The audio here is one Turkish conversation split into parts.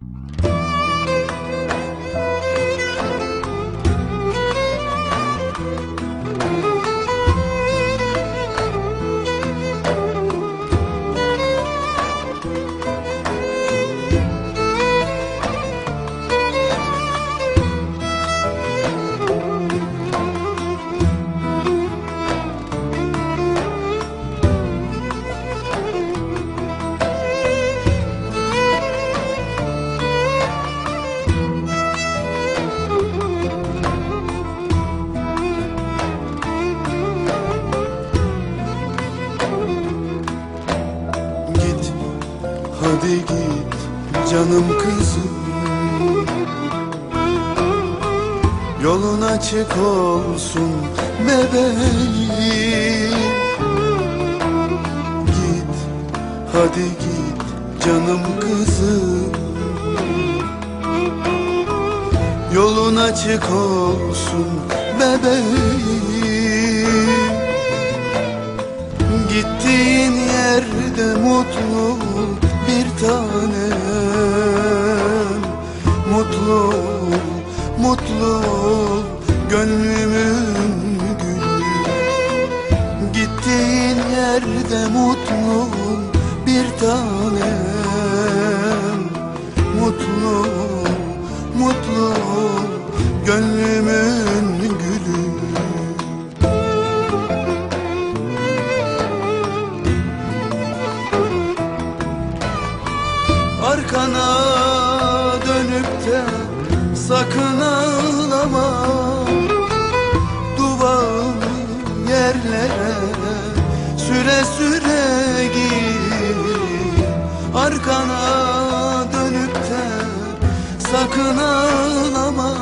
Git hadi git canım kızım. Yolun açık olsun bebeğim. Git hadi git canım kızım. Yolun açık olsun bebeğim Gittiğin yerde mutlu ol bir tanem. Mutlu ol, mutlu ol gönlümün gülü. Gittiğin yerde mutlu ol bir tanem. Mutlu ol, mutlu ol gönlümün sakın ağlama Duvağını yerlere süre süre gir. Arkana dönüp de sakın ağlama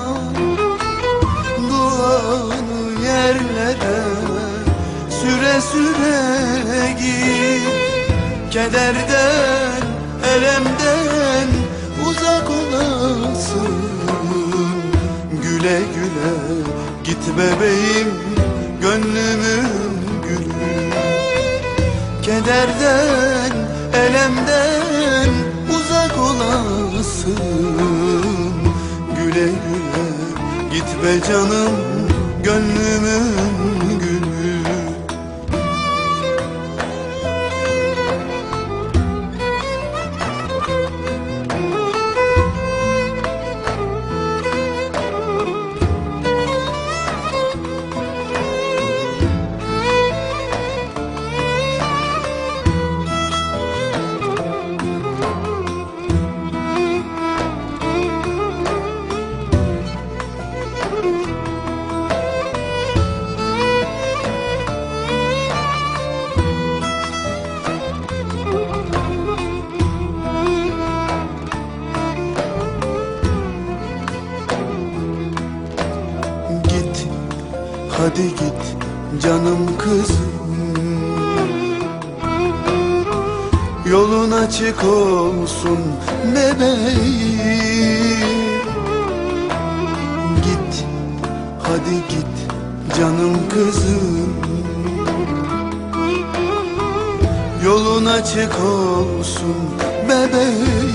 Duanı yerlere süre süre gir. Kederden, elemden uzak olasın Güle güle git bebeğim gönlümün gülü Kederden, elemden uzak olasın. Güle güle git be canım gönlümün hadi git canım kızım. Yolun açık olsun bebeğim. Git, hadi git canım kızım. Yolun açık olsun bebeğim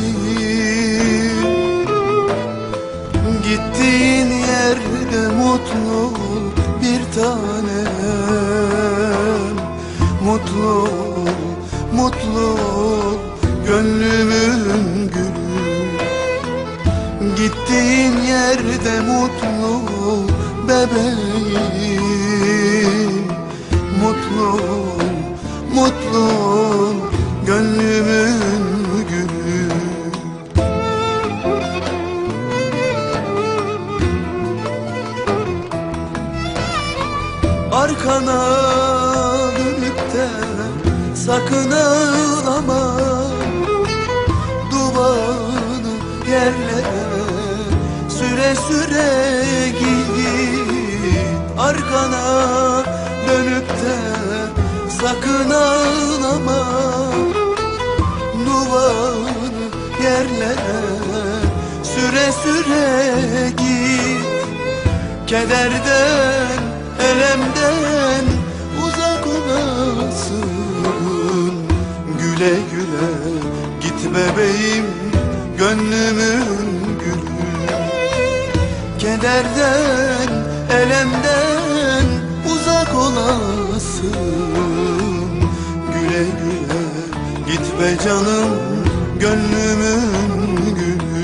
Mutlu mutlu gönlümün gülü. Gittiğin yerde mutlu bebeğim. Mutlu mutlu gönlümün sakın ağlama Duvarını yerlere süre süre git Arkana dönüp de sakın ağlama Duvarını yerlere süre süre git Kederden, elemden Güle güle. Git bebeğim gönlümün gülü. Kederden, elemden uzak olasın. Güle güle. Git be canım gönlümün gülü